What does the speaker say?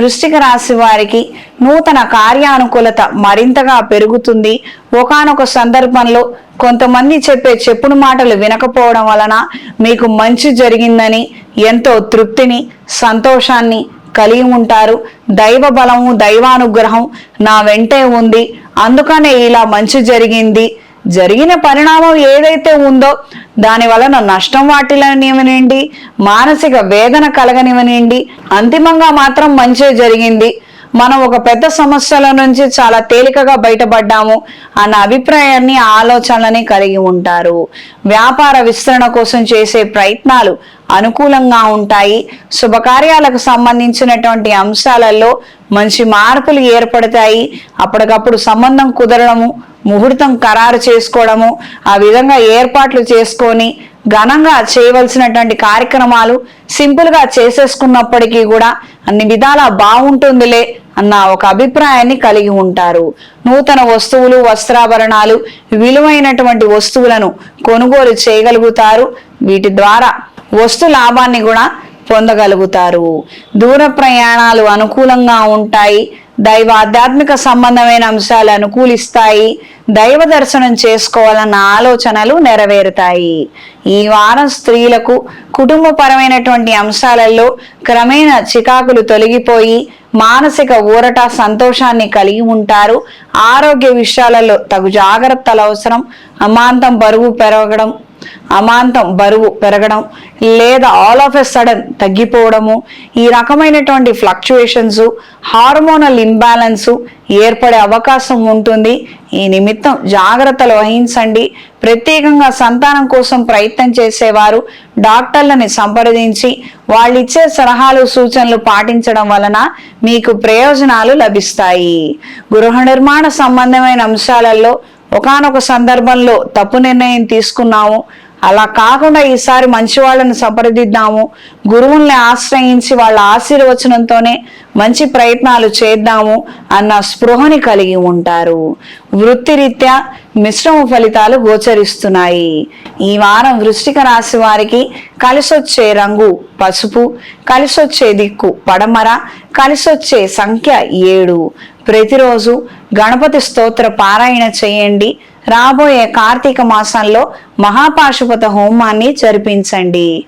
వృశ్చిక రాశి వారికి నూతన కార్యానుకూలత మరింతగా పెరుగుతుంది. ఒకానొక సందర్భంలో కొంతమంది చెప్పే చెప్పుడు మాటలు వినకపోవడం వలన మీకు మంచి జరిగిందని ఎంతో తృప్తిని సంతోషాన్ని కలిగి ఉంటారు. దైవ బలము దైవానుగ్రహం నా వెంటే ఉంది. అందుకనే ఇలా మంచి జరిగింది. జరిగిన పరిణామం ఏదైతే ఉందో దాని వలన నష్టం వాటిల్లనివ్వనండి మానసిక వేదన కలగనివ్వనండి అంతిమంగా మాత్రం మంచి జరిగింది. మనం ఒక పెద్ద సమస్యల నుంచి చాలా తేలికగా బయటపడ్డాము అన్న అభిప్రాయాన్ని ఆలోచనలని కలిగి ఉంటారు. వ్యాపార విస్తరణ కోసం చేసే ప్రయత్నాలు అనుకూలంగా ఉంటాయి. శుభకార్యాలకు సంబంధించినటువంటి అంశాలలో మంచి మార్పులు ఏర్పడతాయి. అప్పటికప్పుడు సంబంధం కుదరడము ముహూర్తం ఖరారు చేసుకోవడము ఆ విధంగా ఏర్పాట్లు చేసుకొని ఘనంగా చేయవలసినటువంటి కార్యక్రమాలు సింపుల్గా చేసేసుకున్నప్పటికీ కూడా అన్ని విధాలా బాగుంటుందిలే అన్న ఒక అభిప్రాయాన్ని కలిగి ఉంటారు. నూతన వస్తువులు వస్త్రాభరణాలు విలువైనటువంటి వస్తువులను కొనుగోలు చేయగలుగుతారు. వీటి ద్వారా వస్తు లాభాన్ని కూడా పొందగలుగుతారు. దూర ప్రయాణాలు అనుకూలంగా ఉంటాయి. దైవ ఆధ్యాత్మిక సంబంధమైన అంశాలు అనుకూలిస్తాయి. దైవ దర్శనం చేసుకోవాలన్న ఆలోచనలు నెరవేరుతాయి. ఈ వారం స్త్రీలకు కుటుంబపరమైనటువంటి అంశాలలో క్రమేణ చికాకులు తొలగిపోయి మానసిక ఊరట సంతోషాన్ని కలిగి ఉంటారు. ఆరోగ్య విషయాలలో తగు జాగ్రత్తలు అవసరం. అమాంతం బరువు పెరగడం అమాంతం బరువు పెరగడం లేదా ఆల్ ఆఫ్ ఎ సడన్ తగ్గిపోవడము ఈ రకమైనటువంటి ఫ్లక్చుయేషన్స్ హార్మోనల్ ఇంబ్యాలెన్స్ ఏర్పడే అవకాశం ఉంటుంది. ఈ నిమిత్తం జాగ్రత్తలు వహించండి. ప్రత్యేకంగా సంతానం కోసం ప్రయత్నం చేసేవారు డాక్టర్లని సంప్రదించి వాళ్ళు ఇచ్చే సలహాలు సూచనలు పాటించడం వలన మీకు ప్రయోజనాలు లభిస్తాయి. గృహ నిర్మాణ సంబంధమైన అంశాలలో ఒకానొక సందర్భంలో తప్పు నిర్ణయం తీసుకున్నాము. అలా కాకుండా ఈసారి మంచి వాళ్ళని సంప్రదిద్దాము. గురువుల్ని ఆశ్రయించి వాళ్ళ ఆశీర్వచనంతోనే మంచి ప్రయత్నాలు చేద్దాము అన్న స్పృహని కలిగి ఉంటారు. వృత్తిరీత్యా మిశ్రమ ఫలితాలు గోచరిస్తున్నాయి. ఈ వారం వృష్టిక రాశి వారికి కలిసొచ్చే రంగు పసుపు కలిసొచ్చే దిక్కు పడమర కలిసొచ్చే సంఖ్య ఏడు. ప్రతిరోజు గణపతి స్తోత్ర పారాయణ చేయండి. రాబోయే కార్తీక మాసంలో మహాపాశుపత హోమాన్ని జరిపించండి.